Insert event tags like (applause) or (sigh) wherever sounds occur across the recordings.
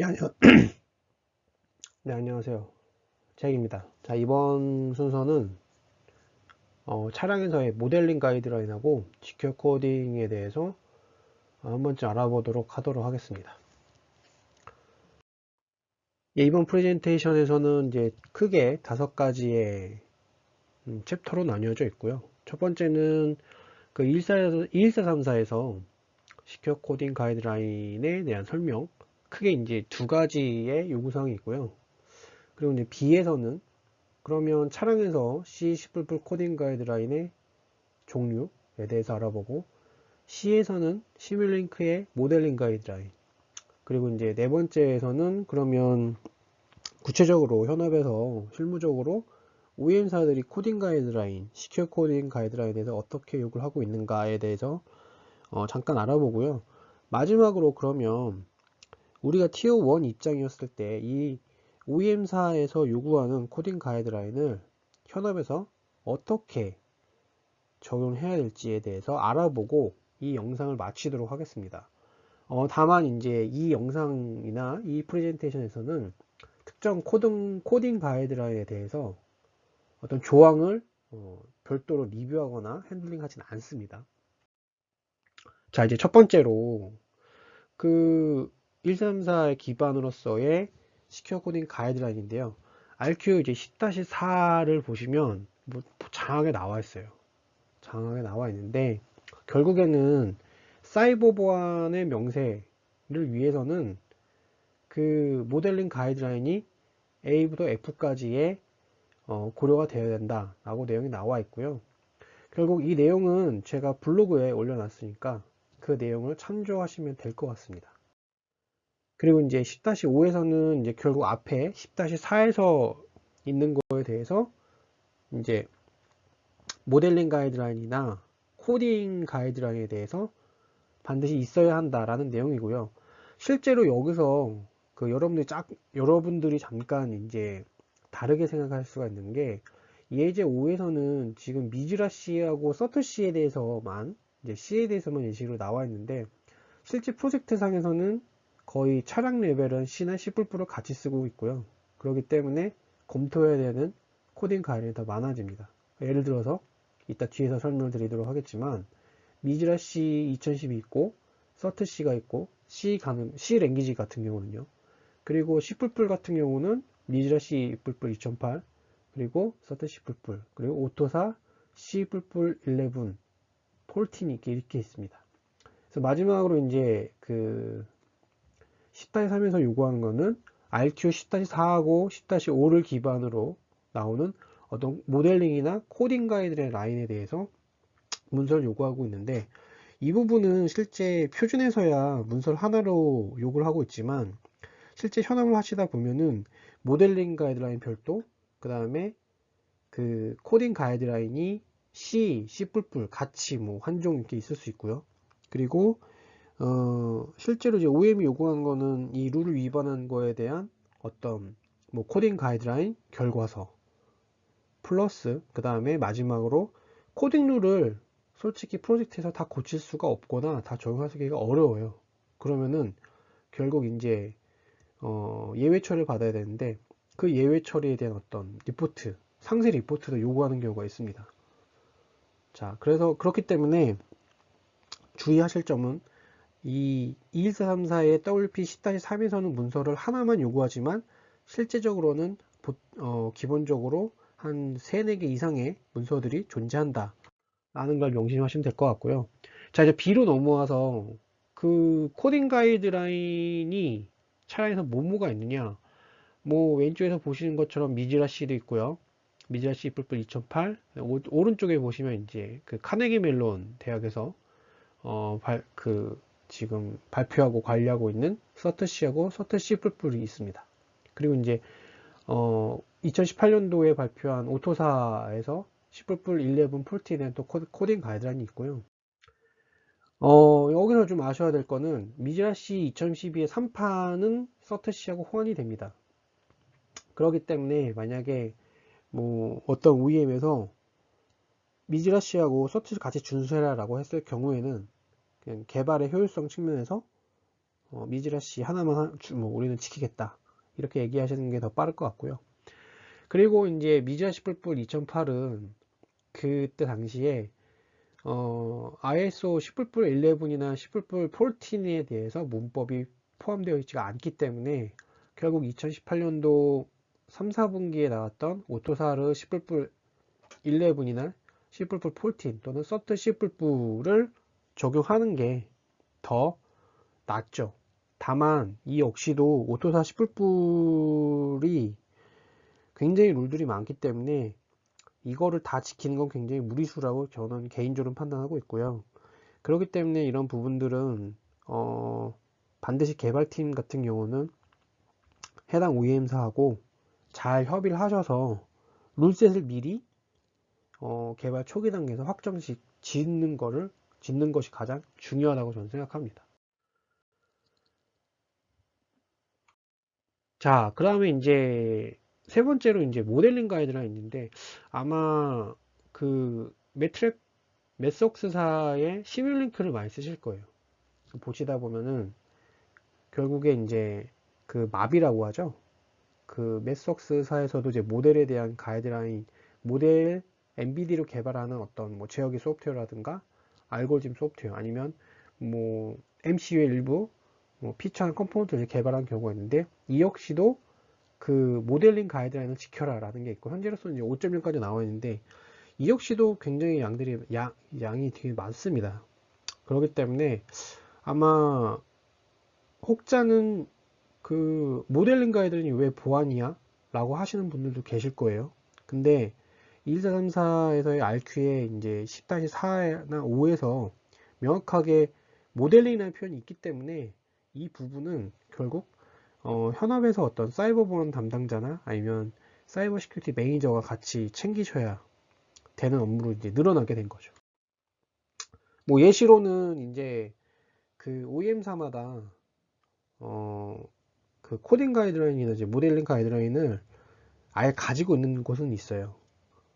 예, 안녕. (clears throat) 네, 안녕하세요. 잭입니다. 자, 이번 순서는 어, 차량에서의 모델링 가이드라인하고 지켜 코딩에 대해서 한 번쯤 알아보도록 하도록 하겠습니다. 예, 이번 프레젠테이션에서는 이제 크게 다섯 가지의 음, 챕터로 나뉘어져 있고요. 첫 번째는 그 114, 11434에서 시켜 코딩 가이드라인에 대한 설명, 크게 이제 두 가지의 요구사항이 있고요. 그리고 이제 B에서는 그러면 차량에서 C C++ 코딩 가이드라인의 종류에 대해서 알아보고 C에서는 시뮬링크의 모델링 가이드라인 그리고 이제 네 번째에서는 그러면 구체적으로 현업에서 실무적으로 OEM사들이 코딩 가이드라인, 시큐어 코딩 가이드라인에 대해서 어떻게 요구를 하고 있는가에 대해서 어, 잠깐 알아보고요. 마지막으로 그러면 우리가 티어 1 입장이었을 때 이 OEM사에서 요구하는 코딩 가이드라인을 현업에서 어떻게 적용해야 될지에 대해서 알아보고 이 영상을 마치도록 하겠습니다. 어, 다만 이제 이 영상이나 이 프레젠테이션에서는 특정 코딩, 코딩 가이드라인에 대해서 어떤 조항을 어, 별도로 리뷰하거나 핸들링 하진 않습니다. 자, 이제 첫 번째로 그 134의 기반으로서의 시큐어 코딩 가이드라인인데요. RQ 이제 10-4를 보시면 뭐 장하게 나와 있어요. 장하게 나와 있는데 결국에는 사이버 보안의 명세를 위해서는 그 모델링 가이드라인이 A부터 F까지의 어, 고려가 되어야 된다 라고 내용이 나와 있고요. 결국 이 내용은 제가 블로그에 올려놨으니까 그 내용을 참조하시면 될 것 같습니다. 그리고 이제 10-5에서는 이제 결국 앞에 10-4에서 있는 거에 대해서 이제 모델링 가이드라인이나 코딩 가이드라인에 대해서 반드시 있어야 한다라는 내용이고요. 실제로 여기서 그 여러분들이 짝, 여러분들이 잠깐 이제 다르게 생각할 수가 있는 게 예제 5에서는 지금 미즈라 C하고 서트 C에 대해서만 이제 C에 대해서만 예시로 나와 있는데 실제 프로젝트 상에서는 거의 차량 레벨은 C나 C++를 같이 쓰고 있고요. 그렇기 때문에 검토해야 되는 코딩 가이드이 더 많아집니다. 예를 들어서 이따 뒤에서 설명을 드리도록 하겠지만 미즈라 C 2010이 있고 서트 C가 있고 C 가능 C 랭귀지 같은 경우는요. 그리고 C++ 같은 경우는 미즈라 C++ 2008 그리고 서트 C++ 그리고 오토사 C++ 11 폴틴이 이렇게 있습니다. 그래서 마지막으로 이제 그 10-3에서 요구하는 거는 RQ 10-4하고 10-5를 기반으로 나오는 어떤 모델링이나 코딩 가이드의 라인에 대해서 문서를 요구하고 있는데 이 부분은 실제 표준에서야 문서를 하나로 요구를 하고 있지만 실제 현업을 하시다 보면은 모델링 가이드라인 별도 그 다음에 그 코딩 가이드라인이 C, C++ 같이 뭐 한종 이렇게 있을 수 있고요. 그리고 어, 실제로 이제 OM이 요구한 거는 이 룰을 위반한 거에 대한 어떤 뭐 코딩 가이드라인 결과서 플러스 그 다음에 마지막으로 코딩 룰을 솔직히 프로젝트에서 다 고칠 수가 없거나 다 적용하기가 어려워요. 그러면은 결국 이제 어, 예외 처리를 받아야 되는데 그 예외 처리에 대한 어떤 리포트, 상세 리포트도 요구하는 경우가 있습니다. 자, 그래서 그렇기 때문에 주의하실 점은 이 21434의 WP 10-3에서는 문서를 하나만 요구하지만 실제적으로는 어, 기본적으로 한 3, 4개 이상의 문서들이 존재한다 라는 걸 명심하시면 될 것 같고요. 자 이제 B로 넘어와서 그 코딩 가이드라인이 차량에서 뭐뭐가 있느냐. 뭐 왼쪽에서 보시는 것처럼 미지라 C도 있고요. 미지라 C++ 2008 오른쪽에 보시면 이제 그 카네기 멜론 대학에서 어, 발, 그 지금 발표하고 관리하고 있는 서트C하고 서트C++이 있습니다. 그리고 이제 어, 2018년도에 발표한 오토사에서 C++11 폴틴에 또 코딩 가이드라인이 있고요. 어, 여기서 좀 아셔야 될 거는 미즈라C 2012의 3판은 서트C하고 호환이 됩니다. 그렇기 때문에 만약에 뭐 어떤 OEM에서 미즈라C하고 서트C 같이 준수해라 라고 했을 경우에는 개발의 효율성 측면에서 어, 미지라 씨 하나만 하- 주- 뭐 우리는 지키겠다 이렇게 얘기하시는 게 더 빠를 것 같고요. 그리고 이제 미지라 씨 뿔뿔 2008은 그때 당시에 어, ISO 10뿔뿔 11이나 10뿔뿔 14에 대해서 문법이 포함되어 있지가 않기 때문에 결국 2018년도 3, 4분기에 나왔던 오토사르 10뿔뿔 11이나 10뿔뿔 14 또는 서트 10뿔뿔을 적용하는 게 더 낫죠. 다만 이 역시도 오토사 10뿔뿔이 굉장히 룰들이 많기 때문에 이거를 다 지키는 건 굉장히 무리수라고 저는 개인적으로 판단하고 있고요. 그렇기 때문에 이런 부분들은 어, 반드시 개발팀 같은 경우는 해당 OEM사하고 잘 협의를 하셔서 룰셋을 미리 어, 개발 초기 단계에서 확정식 짓는 거를 짓는 것이 가장 중요하다고 저는 생각합니다. 자, 그 다음에 이제 세 번째로 이제 모델링 가이드라인 있는데 아마 그 매트렉 매석스사의 시뮬링크를 많이 쓰실 거예요. 보시다 보면은 결국에 이제 그 마비라고 하죠. 그 매석스사에서도 이제 모델에 대한 가이드라인, 모델 NVIDIA로 개발하는 어떤 뭐 제어기 소프트웨어라든가 알고리즘 소프트웨어 아니면 뭐 MCU의 일부 뭐 피처나 컴포넌트를 개발한 경우가 있는데 이 역시도 그 모델링 가이드라인을 지켜라 라는 게 있고 현재로서는 이제 5.0까지 나와 있는데 이 역시도 굉장히 양들이 양, 양이 되게 많습니다 그렇기 때문에 아마 혹자는 그 모델링 가이드라인이 왜 보안이야? 라고 하시는 분들도 계실 거예요 근데 1434에서의 RQ에 이제 10-4나 5에서 명확하게 모델링이라는 표현이 있기 때문에 이 부분은 결국 어, 현업에서 어떤 사이버 보안 담당자나 아니면 사이버 시큐리티 매니저가 같이 챙기셔야 되는 업무로 이제 늘어나게 된 거죠. 뭐 예시로는 이제 그 OEM사마다 어, 그 코딩 가이드라인이나 이제 모델링 가이드라인을 아예 가지고 있는 곳은 있어요.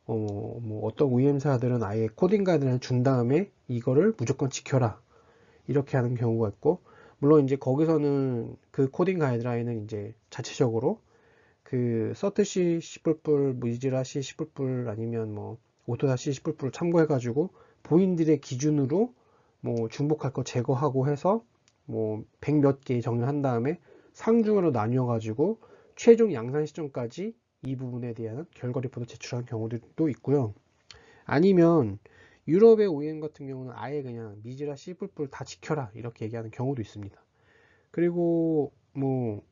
어, 뭐 어떤 OEM사들은 아예 코딩 가이드라인을 준 다음에 이거를 무조건 지켜라. 이렇게 하는 경우가 있고 물론 이제 거기서는 그 코딩 가이드라인은 이제 자체적으로 그 10뿔뿔, 무이지라 C 10뿔뿔 아니면 뭐 오토다 C 10뿔뿔 참고해가지고 본인들의 기준으로 뭐 중복할 거 제거하고 해서 뭐100몇개 정리한 다음에 상중으로 나뉘어가지고 최종 양산 시점까지 이 부분에 대한 결과 리포트 제출한 경우들도 있고요. 아니면 유럽의 OEM 같은 경우는 아예 그냥 미지라 씨뿔뿔 다 지켜라 이렇게 얘기하는 경우도 있습니다. 그리고 뭐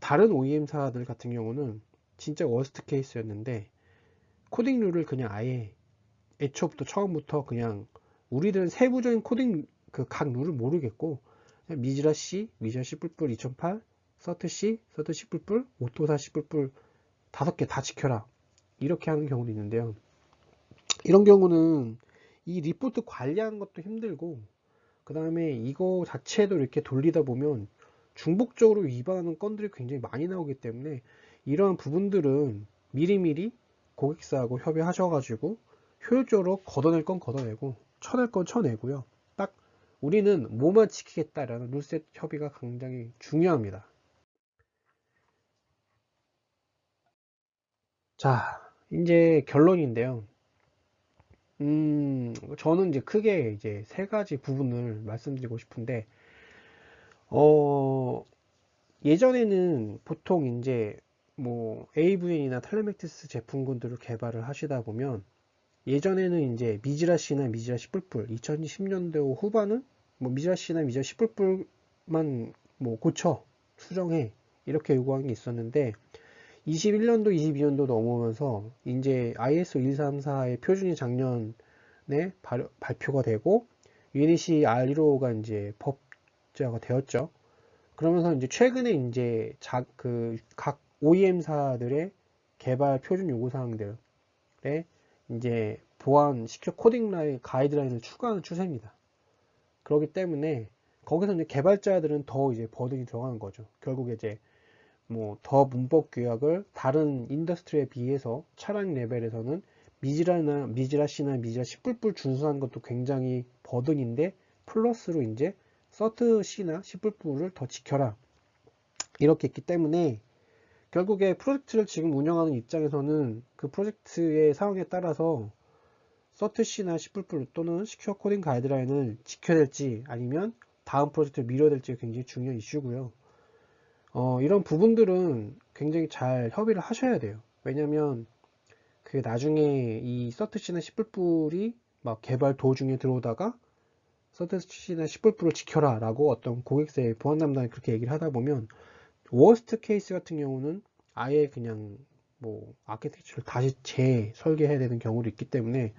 다른 OEM사들 같은 경우는 진짜 워스트 케이스였는데 코딩 룰을 그냥 아예 애초부터 처음부터 그냥 우리들은 세부적인 코딩 그 각 룰을 모르겠고 미지라 C, 미지라 C 뿔뿔 2008, 서트 C, 서트 C 뿔뿔, 오토사 C 뿔뿔 다섯 개 다 지켜라 이렇게 하는 경우도 있는데요. 이런 경우는 이 리포트 관리하는 것도 힘들고 그 다음에 이거 자체도 이렇게 돌리다 보면 중복적으로 위반하는 건들이 굉장히 많이 나오기 때문에 이러한 부분들은 미리미리 고객사하고 협의하셔가지고 효율적으로 걷어낼 건 걷어내고 쳐낼 건 쳐내고요. 딱 우리는 뭐만 지키겠다라는 룰셋 협의가 굉장히 중요합니다. 자, 이제 결론인데요. 음, 저는 이제 크게 이제 세 가지 부분을 말씀드리고 싶은데, 어, 예전에는 보통 이제 뭐 AVN이나 텔레맥티스 제품군들을 개발을 하시다 보면 예전에는 이제 미지라 C나 미지라 C 뿔뿔 2010년대 후반은 뭐 미지라 C나 미지라 C 뿔뿔만 뭐 고쳐 수정해 이렇게 요구한 게 있었는데 21년도 22년도 넘어오면서 이제 ISO 134의 표준이 작년에 발, 발표가 되고 UNEC R15가 이제 법제화가 되었죠. 그러면서 이제 최근에 이제 자, 그 각 OEM사들의 개발 표준 요구 사항들에 이제 보안 시큐 코딩 라인 가이드라인을 추가하는 추세입니다. 그렇기 때문에 거기서 이제 개발자들은 더 이제 버든이 들어가는 거죠. 결국에 이제 뭐 더 문법 규약을 다른 인더스트리에 비해서 차량 레벨에서는 미지라나 미지라 C나 미지라 C 뿔뿔 준수하는 것도 굉장히 버든인데 플러스로 이제 서트 C나 C++를 더 지켜라. 이렇게 했기 때문에 결국에 프로젝트를 지금 운영하는 입장에서는 그 프로젝트의 상황에 따라서 서트 C나 C++ 또는 시큐어 코딩 가이드라인을 지켜야 될지 아니면 다음 프로젝트를 미뤄야 될지 굉장히 중요한 이슈고요. 어, 이런 부분들은 굉장히 잘 협의를 하셔야 돼요. 왜냐면 그 나중에 이 서트 C나 C++이 막 개발 도중에 들어오다가 서트 C나 C++를 지켜라 라고 어떤 고객사의 보안 담당이 그렇게 얘기를 하다 보면 워스트 케이스 같은 경우는 아예 그냥 뭐 아키텍처를 다시 재설계해야 되는 경우도 있기 때문에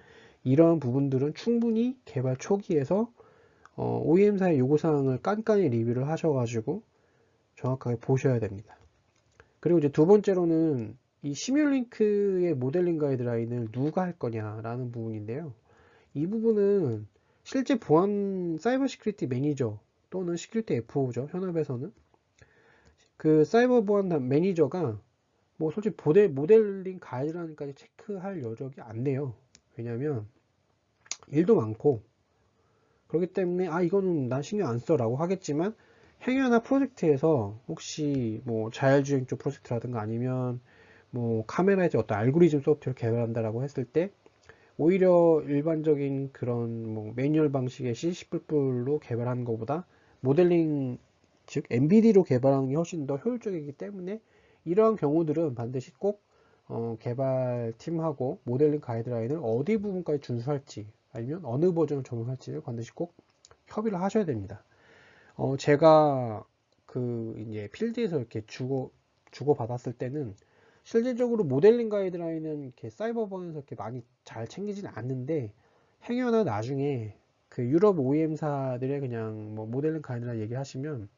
이런 부분들은 충분히 개발 초기에서 어, OEM사의 요구사항을 깐깐히 리뷰를 하셔가지고 정확하게 보셔야 됩니다. 그리고 이제 두 번째로는 이 시뮬링크의 모델링 가이드라인을 누가 할 거냐라는 부분인데요. 이 부분은 실제 보안 사이버 시큐리티 매니저 또는 시큐리티 FO죠. 현업에서는 그 사이버 보안 매니저가 뭐 솔직히 모델, 모델링 가이드라인까지 체크할 여력이 안 돼요. 왜냐면 일도 많고 그렇기 때문에 아 이거는 난 신경 안 써라고 하겠지만 행여나 프로젝트에서 혹시 뭐 자율주행 쪽 프로젝트라든가 아니면 뭐 카메라에 어떤 알고리즘 소프트웨어를 개발한다라고 했을 때 오히려 일반적인 그런 뭐 매뉴얼 방식의 C++로 개발하는 것보다 모델링 즉 MBD로 개발하는 게 훨씬 더 효율적이기 때문에 이러한 경우들은 반드시 꼭 어, 개발팀하고 모델링 가이드라인을 어디 부분까지 준수할지 아니면 어느 버전을 적용할지를 반드시 꼭 협의를 하셔야 됩니다. 어, 제가 그 이제 필드에서 이렇게 주고 주고 받았을 때는 실질적으로 모델링 가이드라인은 이렇게 사이버번에서 이렇게 많이 잘 챙기진 않는데 행여나 나중에 그 유럽 OEM사들의 그냥 뭐 모델링 가이드라인 얘기하시면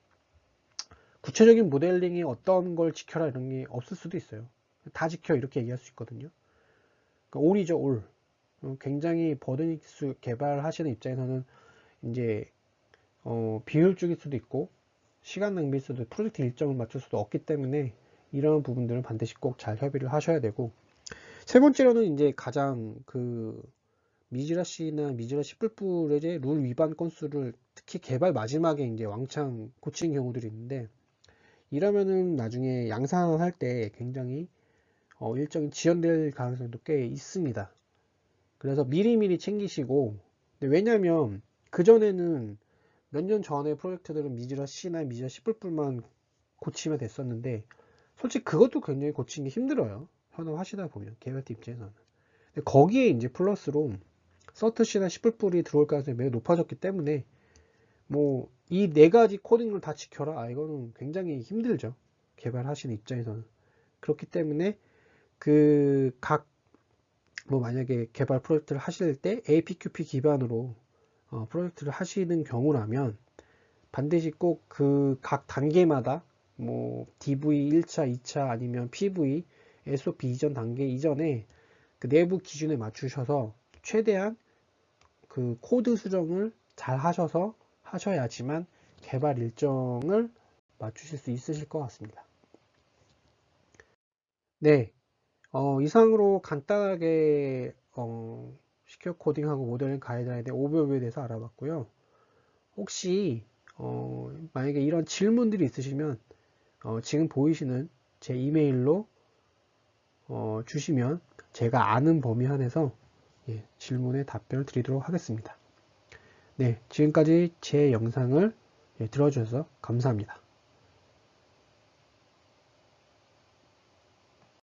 구체적인 모델링이 어떤 걸 지켜라 이런 게 없을 수도 있어요. 다 지켜 이렇게 얘기할 수 있거든요. 그러니까 올이죠 올. 어, 굉장히 버드닉스 개발하시는 입장에서는 이제 어, 비효율적일 수도 있고 시간 낭비일 수도 프로젝트 일정을 맞출 수도 없기 때문에 이런 부분들은 반드시 꼭 잘 협의를 하셔야 되고 세 번째로는 이제 가장 그 미지라 C나 미지라 C++의 룰 위반 건수를 특히 개발 마지막에 이제 왕창 고치는 경우들이 있는데 이러면은 나중에 양산할 때 굉장히 어, 일정이 지연될 가능성도 꽤 있습니다. 그래서 미리미리 챙기시고 왜냐면 그전에는 몇 년 전에 프로젝트들은 미지라 C나 미지라 C++만 고치면 됐었는데 솔직히 그것도 굉장히 고치는 게 힘들어요. 현업 하시다 보면 개발팀 입장에서는. 근데 거기에 이제 플러스로 서트 C나 C++이 들어올 가능성이 매우 높아졌기 때문에 뭐 이 네 가지 코딩을 다 지켜라. 아 이거는 굉장히 힘들죠. 개발하시는 입장에서는. 그렇기 때문에 그 각 뭐 만약에 개발 프로젝트를 하실 때 APQP 기반으로 어, 프로젝트를 하시는 경우라면 반드시 꼭 그 각 단계마다 뭐 DV 1차, 2차 아니면 PV, SOP 이전 단계 이전에 그 내부 기준에 맞추셔서 최대한 그 코드 수정을 잘 하셔서 하셔야지만 개발 일정을 맞추실 수 있으실 것 같습니다. 네, 어, 이상으로 간단하게 어, 시큐어 코딩하고 모델링 가이드라인의 오버뷰에 대해서 알아봤고요. 혹시 어, 만약에 이런 질문들이 있으시면 어, 지금 보이시는 제 이메일로 어, 주시면 제가 아는 범위 안에서 예, 질문에 답변을 드리도록 하겠습니다. 네, 지금까지 제 영상을 예, 들어주셔서 감사합니다.